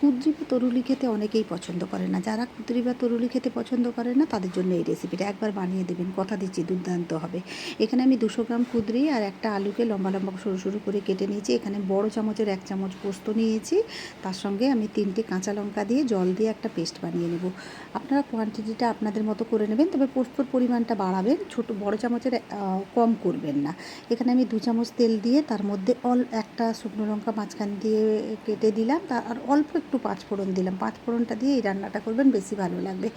কুদ্রি বা তরুলি খেতে অনেকেই পছন্দ করে না। যারা কুদ্রি বা তরুলি খেতে পছন্দ করে না, তাদের জন্য এই রেসিপিটা একবার বানিয়ে দেবেন। কথা দিচ্ছি, দুর্দান্ত হবে। এখানে আমি দুশো গ্রাম কুদ্রি আর একটা আলুকে লম্বা লম্বা সরু সরু করে কেটে নিয়েছি। এখানে বড় চামচের এক চামচ পোস্ত নিয়েছি। তার সঙ্গে আমি তিনটে কাঁচা লঙ্কা দিয়ে জল দিয়ে একটা পেস্ট বানিয়ে নেব। আপনারা কোয়ান্টিটিটা আপনাদের মতো করে নেবেন, তবে পোস্তর পরিমাণটা বাড়াবেন। ছোট, বড় চামচের কম করবেন না। এখানে আমি দু চামচ তেল দিয়ে তার মধ্যে অল একটা শুকনো লঙ্কা মাঝখান দিয়ে কেটে দিলাম। তার আর অল্প একটু পাঁচফোড়ন দিলাম। পাঁচফোড়নটা দিয়ে এই রান্নাটা করবেন, বেশি ভালো লাগবে।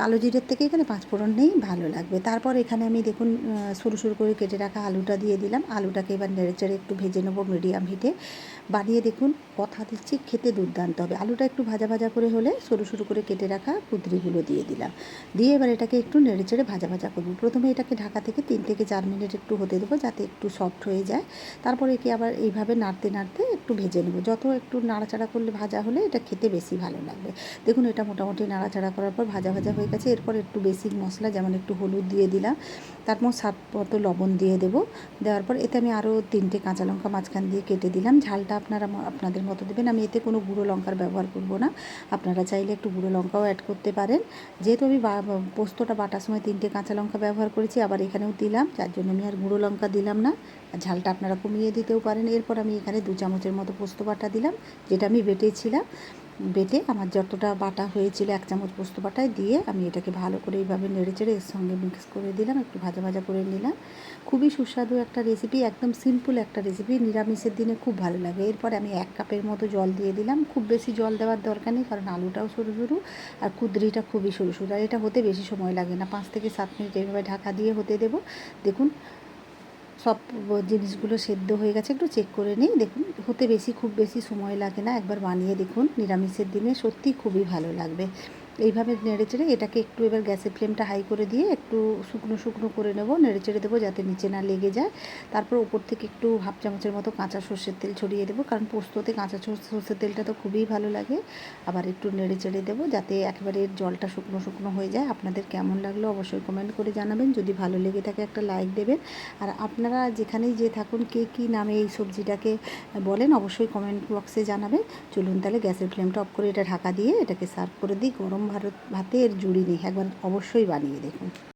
কালো জিরের থেকে এখানে পাঁচফোড়ন নেই, ভালো লাগবে। তারপর এখানে আমি দেখুন সরু সরু করে কেটে রাখা আলুটা দিয়ে দিলাম। আলুটাকে এবার নেড়েচেড়ে একটু ভেজে নেব মিডিয়াম হিটে। বানিয়ে দেখুন কথা দিচ্ছি, খেতে দুর্দান্ত হবে। আলুটা একটু ভাজা ভাজা করে হলে সরু সরু করে কেটে রাখা কুদরিগুলো দিয়ে দিলাম। দিয়ে এবার এটাকে একটু নেড়ে চেড়ে ভাজা ভাজা করব। প্রথমে এটাকে ঢাকা থেকে তিন থেকে চার মিনিট একটু হতে দেবো যাতে একটু সফট হয়ে যায়। তারপরে একে আবার এইভাবে নাড়তে নাড়তে একটু ভেজে নেব। যত একটু নাড়াচাড়া করলে ভাজা হলে এটা খেতে বেশি ভালো লাগবে। দেখুন এটা মোটামুটি নাড়াচাড়া করার পর ভাজা ভাজা হয়ে গেছে। এরপর একটু বেসিক মশলা যেমন একটু হলুদ দিয়ে দিলাম, তারপর স্বাদ লবণ দিয়ে দেবো। দেওয়ার পর এতে আমি আরও তিনটে কাঁচা লঙ্কা মাঝখান দিয়ে কেটে দিলাম। ঝালটা আপনারা আপনাদের মতো দেবেন। আমি এতে কোনো গুঁড়ো লঙ্কার ব্যবহার করব না। আপনারা চাইলে একটু গুঁড়ো লঙ্কাও অ্যাড করতে পারেন। যেহেতু আমি পোস্তটা বাটার সময় তিনটে কাঁচা লঙ্কা ব্যবহার করেছি, আবার এখানেও দিলাম। যার জন্য আমি আর গুঁড়ো লঙ্কা দিলাম না। ঝালটা আপনারা কমিয়ে দিতেও পারেন। এরপর আমি এখানে দু চামচের মতো পোস্ত বাটা দিলাম, যেটা আমি বেটেছিলাম। বেটে আমার যতটা বাটা হয়েছিল এক চামচ পোস্ত বাটায় দিয়ে আমি এটাকে ভালো করে এইভাবে নেড়ে চেড়ে এর সঙ্গে মিক্স করে দিলাম, একটু ভাজা ভাজা করে নিলাম। খুবই সুস্বাদু একটা রেসিপি একদম সিম্পল একটা রেসিপি নিরামিষের দিনে খুব ভালো লাগে। এরপর আমি এক কাপের মতো জল দিয়ে দিলাম। খুব বেশি জল দেওয়ার দরকার নেই, কারণ আলুটাও সরু সরু আর কুদরিটা খুবই সরু সরু। আর এটা হতে বেশি সময় লাগে না, পাঁচ থেকে সাত মিনিট এইভাবে ঢাকা দিয়ে হতে দেবো। দেখুন সব জিনিসগুলো সেদ্ধ হয়ে গেছে। একটু চেক করে নিই, দেখুন, হতে বেশি, খুব বেশি সময় লাগে না। একবার বানিয়ে দেখুন, নিরামিষের দিনে সত্যি খুবই ভালো লাগবে। এইভাবে নেড়ে চেড়ে এটাকে একটু এবার গ্যাসের ফ্লেমটা হাই করে দিয়ে একটু শুকনো শুকনো করে নেব, নেড়ে চেড়ে দেবো যাতে নিচে না লেগে যায়। তারপর ওপর থেকে একটু হাফ চামচের মতো কাঁচা সর্ষের তেল ছড়িয়ে দেবো, কারণ পোস্ততে কাঁচা সর- সর্ষের তেলটা তো খুবই ভালো লাগে। আবার একটু নেড়ে চেড়ে দেবো যাতে একেবারে জলটা শুকনো শুকনো হয়ে যায়। আপনাদের কেমন লাগল অবশ্যই কমেন্ট করে জানাবেন। যদি ভালো লেগে থাকে একটা লাইক দেবেন। আর আপনারা যেখানেই যে থাকুন, কে কী নামে এই সবজিটাকে বলেন, অবশ্যই কমেন্ট বক্সে জানাবেন। চলুন তাহলে গ্যাসের ফ্লেমটা অফ করে এটা ঢাকা দিয়ে এটাকে সার্ভ করে দিই গরম ভারত ভাতের জুড়ি নেই একবার অবশ্যই বানিয়ে দেখুন।